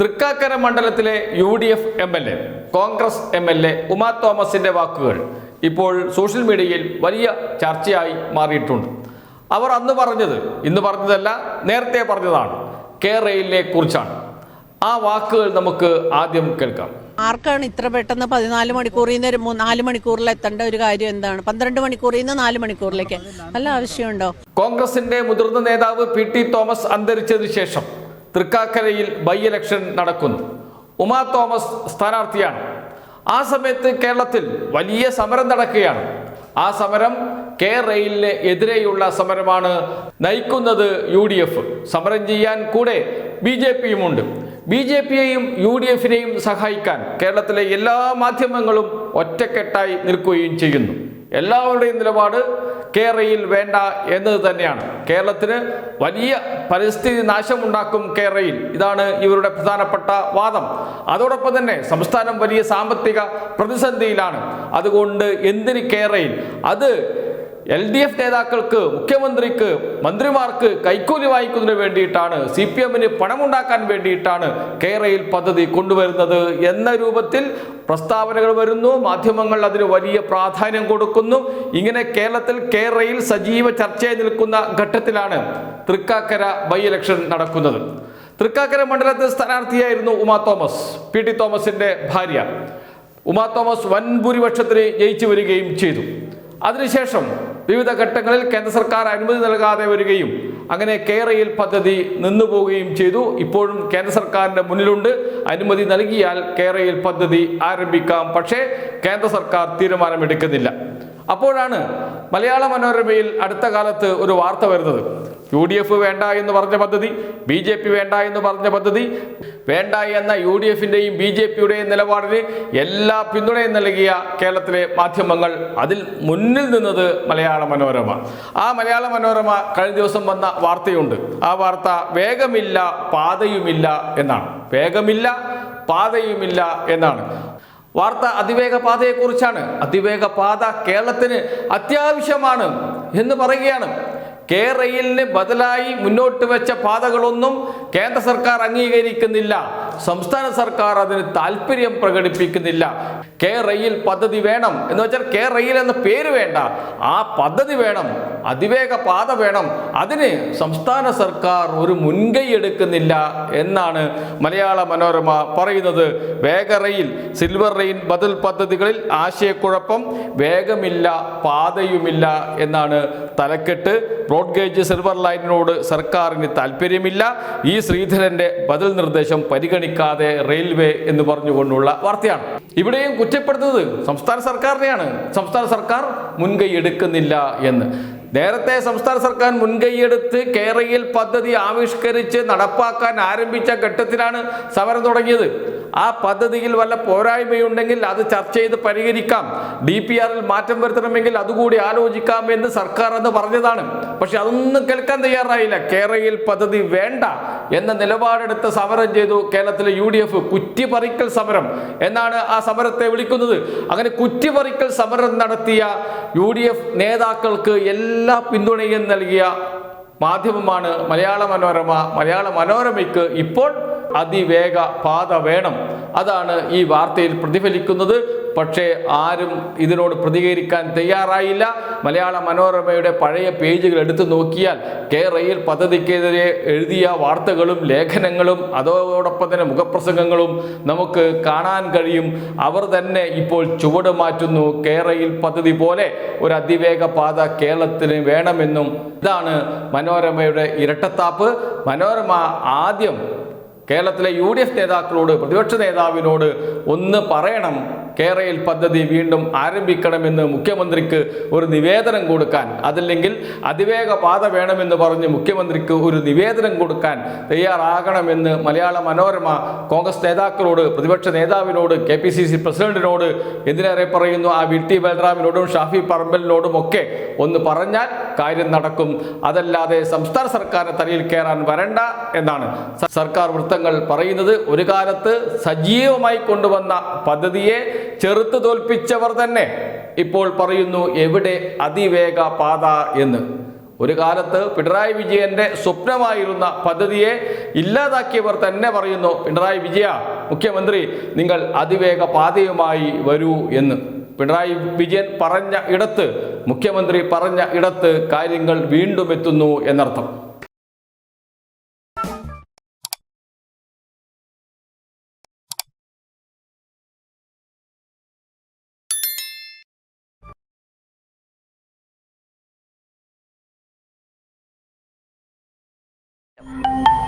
തൃക്കാക്കര മണ്ഡലത്തിലെ U D F M L A Congress M L A Uma തോമസിന്റെ വാക്കുകൾ ഇപ്പോൾ സോഷ്യൽ മീഡിയയിൽ വലിയ ചർച്ചയായി മാറിയിട്ടുണ്ട്. അവർ അന്ന് പറഞ്ഞത് ഇന്ന് പറഞ്ഞതല്ല നേരത്തെ പറഞ്ഞതാണ് കെ റെയിലിനെ കുറിച്ചാണ്. ആ വാക്കുകൾ നമുക്ക് ആദ്യം കേൾക്കാം. ആർക്കാണ് ഇത്ര പെട്ടെന്ന് പതിനാല് മണിക്കൂറിൽ നിന്ന് ഒരു നാല് മണിക്കൂറിൽ എത്തേണ്ട ഒരു കാര്യം എന്താണ്? പന്ത്രണ്ട് മണിക്കൂറിൽ നിന്ന് നാല് മണിക്കൂറിലേക്ക് നല്ല ആവശ്യമുണ്ടോ? കോൺഗ്രസിന്റെ മുതിർന്ന നേതാവ് പി ടി തോമസ് അന്തരിച്ചതിനു ശേഷം തൃക്കാക്കരയിൽ ബൈ ഇലക്ഷൻ നടക്കുന്നു. ഉമാ തോമസ് സ്ഥാനാർത്ഥിയാണ്. ആ സമയത്ത് കേരളത്തിൽ വലിയ സമരം നടക്കുകയാണ്. ആ സമരം കെ റെയിലിനെ എതിരെയുള്ള സമരമാണ് നയിക്കുന്നത് യു ഡി എഫ് സമരം ചെയ്യാൻ കൂടെ ബി ജെ പിയുമുണ്ട്. ബി ജെ പിയെയും യു ഡി എഫിനെയും സഹായിക്കാൻ കേരളത്തിലെ എല്ലാ മാധ്യമങ്ങളും ഒറ്റക്കെട്ടായി നിൽക്കുകയും ചെയ്യുന്നു. എല്ലാവരുടെയും നിലപാട് കേരളയിൽ വേണ്ട എന്നത് തന്നെയാണ്. കേരളത്തിന് വലിയ പരിസ്ഥിതി നാശമുണ്ടാക്കും കേരയിൽ. ഇതാണ് ഇവരുടെ പ്രധാനപ്പെട്ട വാദം. അതോടൊപ്പം തന്നെ സംസ്ഥാനം വലിയ സാമ്പത്തിക പ്രതിസന്ധിയിലാണ്. അതുകൊണ്ട് എന്തിന് കേരയിൽ? അത് എൽ ഡി എഫ് നേതാക്കൾക്ക് മുഖ്യമന്ത്രിക്ക് മന്ത്രിമാർക്ക് കൈക്കൂലി വാങ്ങിക്കുന്നതിന് വേണ്ടിയിട്ടാണ് സി പി എമ്മിന് പണമുണ്ടാക്കാൻ വേണ്ടിയിട്ടാണ് കേരയിൽ പദ്ധതി കൊണ്ടുവരുന്നത് എന്ന രൂപത്തിൽ പ്രസ്താവനകൾ വരുന്നു. മാധ്യമങ്ങൾ അതിന് വലിയ പ്രാധാന്യം കൊടുക്കുന്നു. ഇങ്ങനെ കേരളത്തിൽ കേരയിൽ സജീവ ചർച്ചയായി നിൽക്കുന്ന ഘട്ടത്തിലാണ് തൃക്കാക്കര ബൈ ഇലക്ഷൻ നടക്കുന്നത്. തൃക്കാക്കര മണ്ഡലത്തിൽ സ്ഥാനാർത്ഥിയായിരുന്നു ഉമാ തോമസ് പി ടി തോമസിന്റെ ഭാര്യ. ഉമാ തോമസ് വൻ ഭൂരിപക്ഷത്തിന് ജയിച്ചു വരികയും ചെയ്തു. അതിനുശേഷം വിവിധ ഘട്ടങ്ങളിൽ കേന്ദ്ര സർക്കാർ അനുമതി നൽകാതെ വരികയും അങ്ങനെ കേരയിൽ പദ്ധതി നിന്നുപോവുകയും ചെയ്തു. ഇപ്പോഴും കേന്ദ്ര സർക്കാരിന്റെ മുന്നിലുണ്ട്. അനുമതി നൽകിയാൽ കേരയിൽ പദ്ധതി ആരംഭിക്കാം. പക്ഷേ കേന്ദ്ര സർക്കാർ തീരുമാനമെടുക്കുന്നില്ല. അപ്പോഴാണ് മലയാള മനോരമയിൽ അടുത്ത കാലത്ത് ഒരു വാർത്ത വരുന്നത്. യു ഡി എഫ് വേണ്ട എന്ന് പറഞ്ഞ പദ്ധതി ബി ജെ പി വേണ്ട എന്ന് പറഞ്ഞ പദ്ധതി വേണ്ട എന്ന യു ഡി എഫിന്റെയും ബി ജെ പിയുടെയും നിലപാടിന് എല്ലാ പിന്തുണയും നൽകിയ കേരളത്തിലെ മാധ്യമങ്ങൾ അതിൽ മുന്നിൽ നിന്നത് മലയാള മനോരമ. ആ മലയാള മനോരമ കഴിഞ്ഞ ദിവസം വന്ന വാർത്തയുണ്ട്. ആ വാർത്ത വേഗമില്ല പാതയുമില്ല എന്നാണ്. വേഗമില്ല പാതയുമില്ല എന്നാണ്. വാർത്ത അതിവേഗ പാതയെക്കുറിച്ചാണ് അതിവേഗ പാത കേരളത്തിന് അത്യാവശ്യമാണ് എന്ന് പറയുകയാണ്. കെ റെയിലിന് ബദലായി മുന്നോട്ട് വെച്ച പാതകളൊന്നും കേന്ദ്ര സർക്കാർ അംഗീകരിക്കുന്നില്ല. സംസ്ഥാന സർക്കാർ അതിന് താല്പര്യം പ്രകടിപ്പിക്കുന്നില്ല. കെ റെയിൽ പദ്ധതി വേണം എന്ന് വെച്ചാൽ കെ റെയിൽ എന്ന പേര് വേണ്ട. ആ പദ്ധതി വേണം അതിവേഗ പാത വേണം. അതിന് സംസ്ഥാന സർക്കാർ ഒരു മുൻകൈ എടുക്കുന്നില്ല എന്നാണ് മലയാള മനോരമ പറയുന്നത്. വേഗ റെയിൽ സിൽവർ റെയിൽ ബദൽ പദ്ധതികളിൽ ആശയക്കുഴപ്പം വേഗമില്ല പാതയുമില്ല എന്നാണ് തലക്കെട്ട്. ബ്രോഡ് ഗേജ് സിൽവർ ലൈനിനോട് സർക്കാരിന് താല്പര്യമില്ല. ഈ ശ്രീധരന്റെ ബദൽ നിർദ്ദേശം പരിഗണിക്കാതെ റെയിൽവേ എന്ന് പറഞ്ഞുകൊണ്ടുള്ള വാർത്തയാണ്. ഇവിടെയും കുറ്റപ്പെടുത്തുന്നത് സംസ്ഥാന സർക്കാരിനെയാണ്. സംസ്ഥാന സർക്കാർ മുൻകൈ എടുക്കുന്നില്ല എന്ന്. നേരത്തെ സംസ്ഥാന സർക്കാർ മുൻകൈയെടുത്ത് കേരളയിൽ പദ്ധതി ആവിഷ്കരിച്ച് നടപ്പാക്കാൻ ആരംഭിച്ച ഘട്ടത്തിലാണ് സമരം തുടങ്ങിയത്. ആ പദ്ധതിയിൽ വല്ല പോരായ്മയുണ്ടെങ്കിൽ അത് ചർച്ച ചെയ്ത് പരിഹരിക്കാം. ഡി പി ആറിൽ മാറ്റം വരുത്തണമെങ്കിൽ അതുകൂടി ആലോചിക്കാം എന്ന് സർക്കാർ എന്ന് പറഞ്ഞതാണ്. പക്ഷെ അതൊന്നും കേൾക്കാൻ തയ്യാറായില്ല. കേരളയിൽ പദ്ധതി വേണ്ട എന്ന നിലപാടെടുത്ത് സമരം ചെയ്തു കേരളത്തിലെ യു ഡി എഫ് കുറ്റിപ്പറിക്കൽ സമരം എന്നാണ് ആ സമരത്തെ വിളിക്കുന്നത്. അങ്ങനെ കുറ്റിപ്പറിക്കൽ സമരം നടത്തിയ യു ഡി എഫ് നേതാക്കൾക്ക് എല്ലാ പിന്തുണയും നൽകിയ മാധ്യമമാണ് മലയാള മനോരമ. മലയാള മനോരമയ്ക്ക് ഇപ്പോൾ അതിവേഗ പാത വേണം. അതാണ് ഈ വാർത്തയിൽ പ്രതിഫലിക്കുന്നത്. പക്ഷേ ആരും ഇതിനോട് പ്രതികരിക്കാൻ തയ്യാറായില്ല. മലയാള മനോരമയുടെ പഴയ പേജുകൾ എടുത്തു നോക്കിയാൽ കെ റെയിൽ പദ്ധതിക്കെതിരെ എഴുതിയ വാർത്തകളും ലേഖനങ്ങളും അതോടൊപ്പം തന്നെ മുഖപ്രസംഗങ്ങളും നമുക്ക് കാണാൻ കഴിയും. അവർ തന്നെ ഇപ്പോൾ ചുവട് മാറ്റുന്നു. കെ റെയിൽ പദ്ധതി പോലെ ഒരു അതിവേഗ പാത കേരളത്തിന് വേണമെന്നും. ഇതാണ് മനോരമയുടെ ഇരട്ടത്താപ്പ്. മനോരമ ആദ്യം കേരളത്തിലെ യു ഡി എഫ് നേതാക്കളോട് പ്രതിപക്ഷ നേതാവിനോട് ഒന്ന് പറയണം. കേരയിൽ പദ്ധതി വീണ്ടും ആരംഭിക്കണമെന്ന് മുഖ്യമന്ത്രിക്ക് ഒരു നിവേദനം കൊടുക്കാൻ അതല്ലെങ്കിൽ അതിവേഗ പാത വേണമെന്ന് പറഞ്ഞ് മുഖ്യമന്ത്രിക്ക് ഒരു നിവേദനം കൊടുക്കാൻ തയ്യാറാകണമെന്ന് മലയാള മനോരമ കോൺഗ്രസ് നേതാക്കളോട് പ്രതിപക്ഷ നേതാവിനോട് കെ പി സി സി പ്രസിഡന്റിനോട് എന്തിനേറെ പറയുന്നു? ആ വി ടി ബൽറാമിനോടും ഷാഫി പറമ്പലിനോടും ഒക്കെ ഒന്ന് പറഞ്ഞാൽ കാര്യം നടക്കും. അതല്ലാതെ സംസ്ഥാന സർക്കാരിന് തലയിൽ കയറാൻ വരണ്ട എന്നാണ് സർക്കാർ വൃത്തങ്ങൾ പറയുന്നത്. ഒരു കാലത്ത് സജീവമായി കൊണ്ടുവന്ന പദ്ധതിയെ ചെറുത്തു തോൽപ്പിച്ചവർ തന്നെ ഇപ്പോൾ പറയുന്നു എവിടെ അതിവേഗ പാത എന്ന്. ഒരു കാലത്ത് പിണറായി വിജയന്റെ സ്വപ്നമായിരുന്ന പദ്ധതിയെ ഇല്ലാതാക്കിയവർ തന്നെ പറയുന്നു പിണറായി വിജയ മുഖ്യമന്ത്രി നിങ്ങൾ അതിവേഗ പാതയുമായി വരൂ എന്ന്. പിണറായി വിജയൻ പറഞ്ഞ ഇടത്ത് മുഖ്യമന്ത്രി പറഞ്ഞ ഇടത്ത് കാര്യങ്ങൾ വീണ്ടും എത്തുന്നു എന്നർത്ഥം. you.